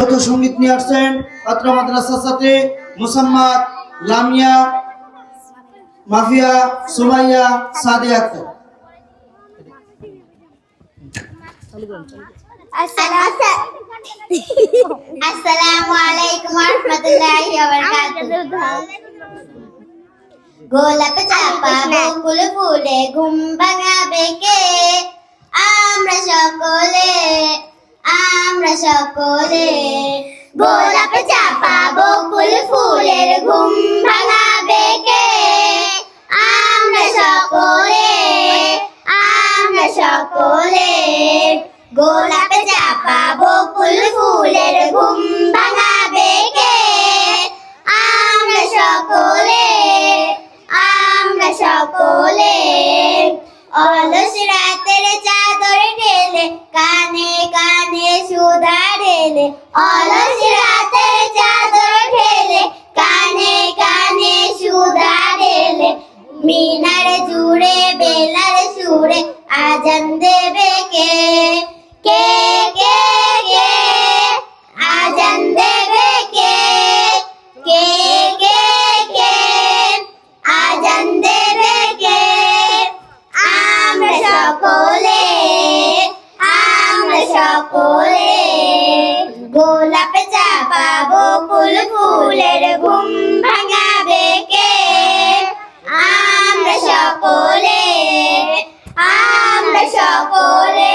যৌথ সংগীত নিয়ে আসছেন, ছাত্র মাদ্রাসার সাথে মুসাম্মাদ, লামিয়া, মাফিয়া, সুমাইয়া, সাদিয়া আক্তার। আলাইকুম গোলাপ চাপা বকুল ফুলে ঘুম ভাঙাবে কে? আমরা সকলে সকলে গোলাপ চাপা বকুল ফুলের ঘুম ভাঙাবে কে? আমরা সকলে আমরা সকলে গোলাপ চাপা বকুল ফুলের ঘুম ভাঙাবে কে? আমরা সকলে আমরা সকলে রাতের চাদর ঢেলে, কানে কানে সুধা ঢেলে, অলস রাতের চাদর ঢেলে, কানে কানে সুধা ঢেলে, মিনার জুড়ে, বেলার সুরে, আজান দেবে কে? কে গোলাপ চাপা বকুল ফুলের ঘুম ভাঙাবে কে? আমরা সকলে আমরা সকলে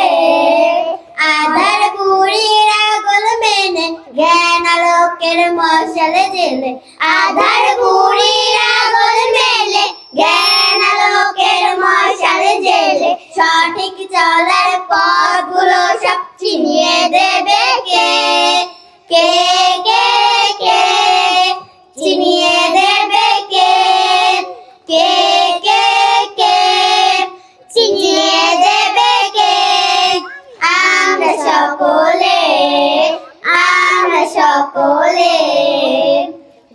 আধার বুড়ির আগল মেনে, জ্ঞান আলোকের মশালে জেলে। আধার বুড়ির আগল মেলে, জ্ঞান আলোকের মশালে জেলে। সঠিক চলার পথগুলো সব চিনিয়ে দেবে কে? কে কে কে? চিনিয়ে দেবে কে? কে কে কে? চিনিয়ে দেবে কে? আমরা সকলে আমরা সকলে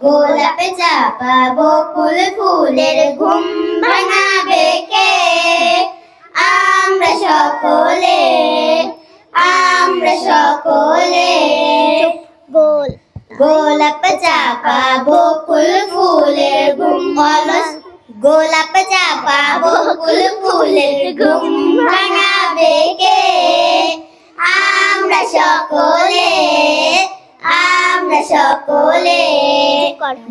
গোলাপে চাপা বকুল ফুলের ঘুম ভাঙাবে কে? আমরা সকলে গোলাপ চাপা বকুল ফুলের ঘুম অলস গোলাপ চাপা বকুল ফুলের ঘুম ভাঙাবে কে? আমরা সকলে আমরা সকলে।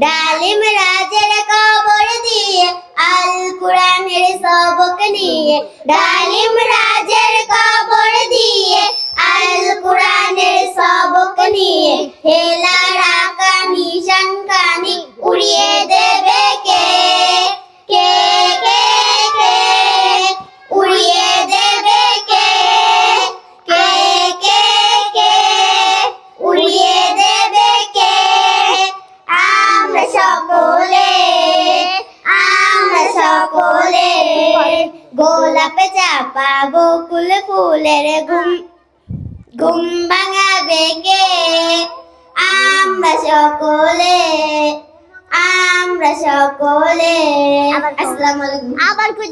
ডালিম রাজের কবর দিয়ে, আল কোরআনের সবক নিয়ে, ডালিম গোলাপে চাপা বকুল ফুলের ঘুম ঘুম ভাঙাবে কে আমরা সকলে আমরা সকলে। আসসালামু আলাইকুম। আবার কই